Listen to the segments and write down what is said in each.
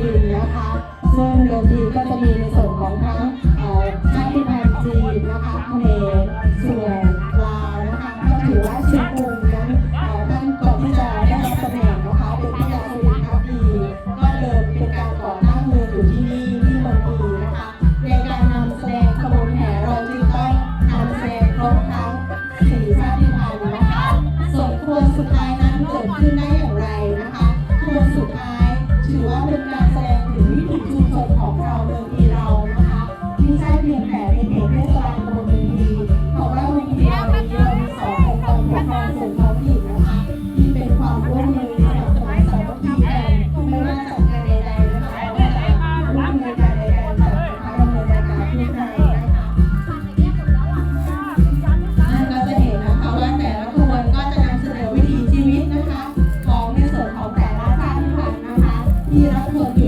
ดินนะคะ ซึ่งเดิมทีก็จะมีใน ที่รับเงินอยู่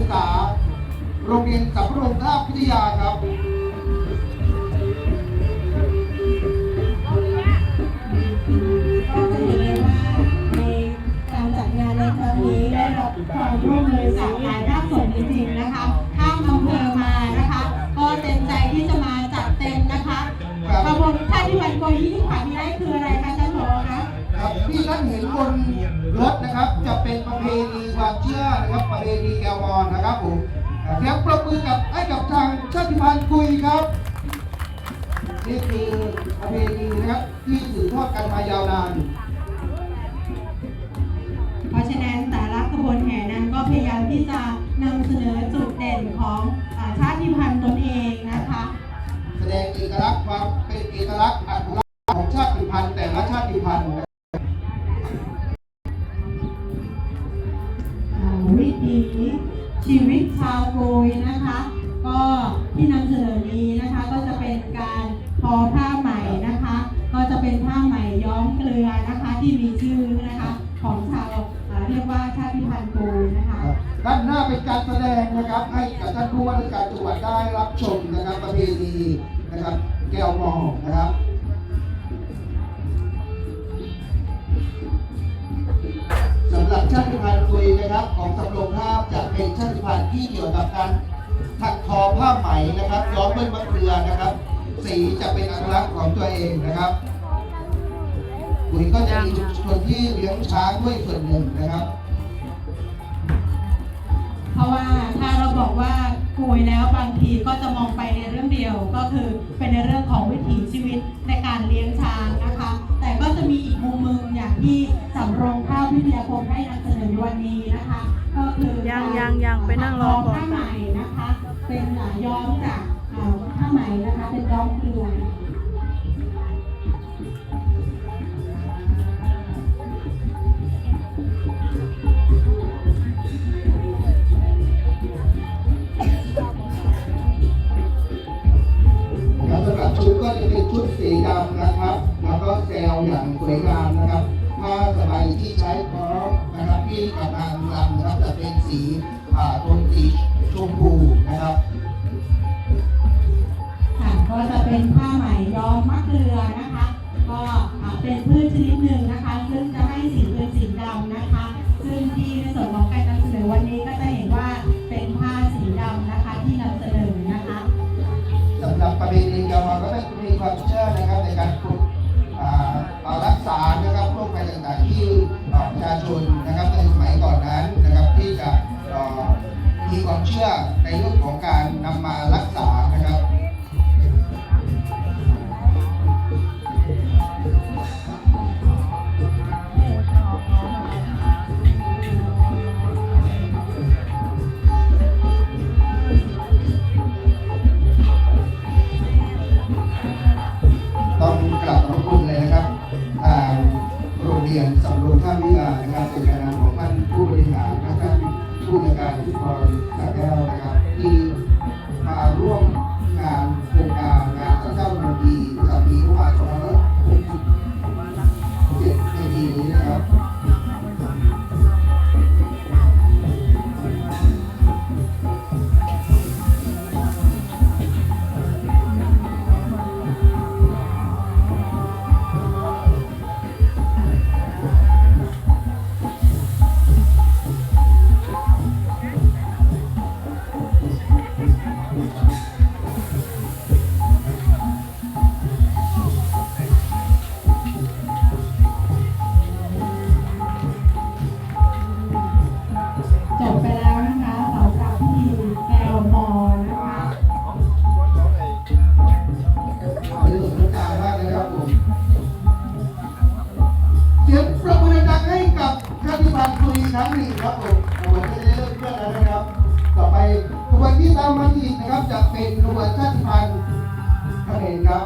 ศึกษา โรงเรียนสัมโรงทาบพิทยาครับ มือกับให้กับทางชาติพันธุ์คุยครับนี่คือประเพณีนะครับที่สืบทอดกันมายาวนาน เพราะฉะนั้นแต่ละขบวนแห่นั้นก็พยายามที่จะนำเสนอจุดเด่นของอ่าชาติพันธุ์ตนเองนะคะ แสดงเอกลักษณ์ความเป็นเอกลักษณ์อัตลักษณ์ของชาติพันธุ์แต่ละชาติพันธุ์ นี้นะคะ ก็จะเป็นการทอผ้าไหม่นะคะ ก็จะเป็นผ้าไหม่ย้อมเกลือนะคะที่มีชื่อนะคะ ของชาวเรียกว่าชาติพันธุ์โกนะคะ ด้านหน้าเป็นการแสดงนะครับ ให้กับท่านผู้ว่าราชการจังหวัดได้รับชมนะครับประเพณีนะครับ แก้วมองนะครับสำหรับชาติพันธุ์คุยนะครับ ของสำโรงภาพจะเป็นชาติพันธุ์ที่เกี่ยวกับการ ถักทอผ้าไหมนะครับย้อมด้วยมะเกลือนะครับ สีจะเป็นอัตลักษณ์ของตัวเองนะครับคุยก็จะมีชุมชนที่เลี้ยงช้างด้วยส่วนหนึ่งนะครับ เพราะว่าถ้าเราบอกว่ากุยแล้วบางทีก็จะมองไปในเรื่องเดียวก็คือเป็นในเรื่องของวิถีชีวิตในการเลี้ยงช้างนะคะ แต่ก็จะมีอีกมุมมึงอย่างที่สำโรงข้าววิทยาคมได้นำเสนอในวันนี้นะคะ ก็คือยังยังยังไปนั่งรอก่อนผ้าไหมนะคะเป็นอ่า ย้อมจากผ้าไหมนะคะ เป็นย้อมเกลือแล้ว มีความเชื่อในเรื่องของการนำมารักษา ผู้ในการทุกคนสาแก้ว รั้งหนึ่งครับผมขบวนจะได้เริ่มเคลื่อนแล้วนะครับ ต่อไปขบวนที่ตามมาอีกนะครับจะเป็นขบวนชาติพันธุ์เขมรครับ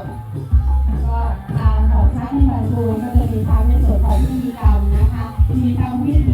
ก็ตามของชาติพันธุ์ก็จะมีตามในส่วนของพิธีกรรมนะคะทีกรรมวิธี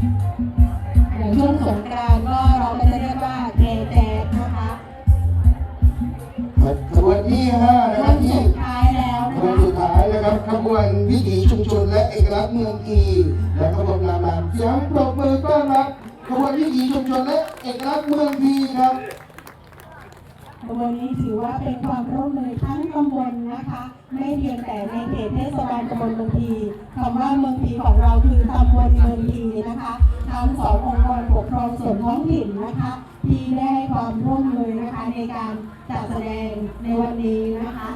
อย่างช่วงสงกรานต์ก็เราก็จะเรียกว่าเทแจกนะคะขบวนที่ห้านะควัรับนที่สุดท้ายแล้วขนะบวนคะสุดท้ายนะครับขบวนวิถีชุมชนและเอกลักษณ์เมืองกีและขบวนนางรำเสียงปรบมือต้อนรับขบวนวิถีชุมชนและเอกลักษณ์เมืองกีครับวันนี้ถือว่าเป็นความร่วมมือทั้งตำบลนะคะ ไม่เพียงแต่ในเขตเทศบาลตำบลเมืองทีคำว่าเมืองทีของเราคือตำบลเมืองทีนะคะ ทั้งสององค์กรปกครองส่วนท้องถิ่นนะคะที่ได้ให้ความร่วมมือนะคะในการจัดแสดงในวันนี้นะคะ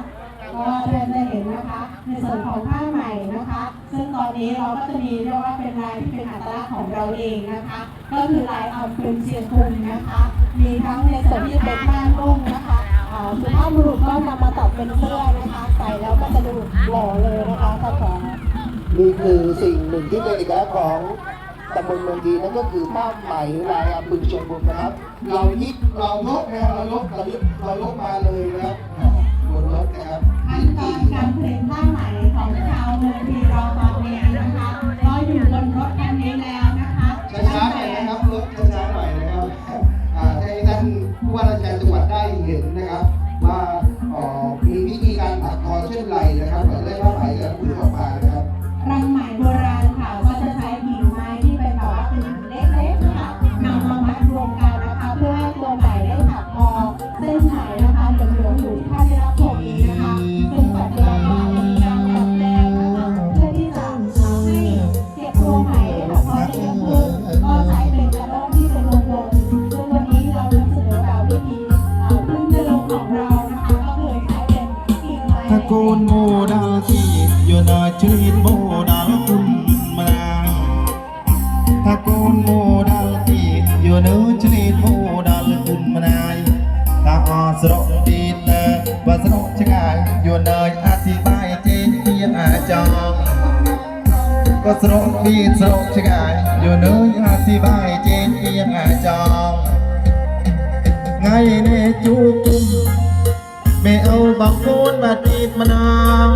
ก็เราจะเห็นนะคะในส่วนของผ้าใหม่นะคะ ซึ่งตอนนี้เราก็จะมีเรียกว่าเป็นลายที่เป็นอัตลักษณ์ของเราเองนะคะ ก็คือลายอัมพุนเชียงคุงนะคะ มีทั้งในส่วนที่เป็นผ้านุ่งนะคะอ่าสุภาพบุรุษก็นำมาตัดเป็นเสื้อนะคะ ใส่แล้วก็จะดูหล่อเลยนะคะท่านผอนี่คือสิ่งหนึ่งที่เป็นเอกลักษณ์ของ ตำบลเมืองดีนั่นก็คือผ้าไหมลายอัมพึงชนบุญนะครับ เรายิบเราลบนะครับเราลบเรายกเราลบมาเลยนะครับบนรถนะครับขั้นตอนการผลิตผ้าไหมของชาวเมืองทีเราตอ យល់ជ្រៀតមោដល់គុណម្លាថាកូនមោដល់ទីយល់នៅជ្រៀតមោដល់គុណម្លាយថាអស្រកទីតើបើស្រកឆ្ងាយយល់នៅអធិបាយទេជាអាចងក៏ស្រកពីស្រកឆ្ងាយយល់នៅអធិបាយទេជាអាចងថ្ងៃនេះជួបគុំមេអូបងកូនបាទទីម្ដង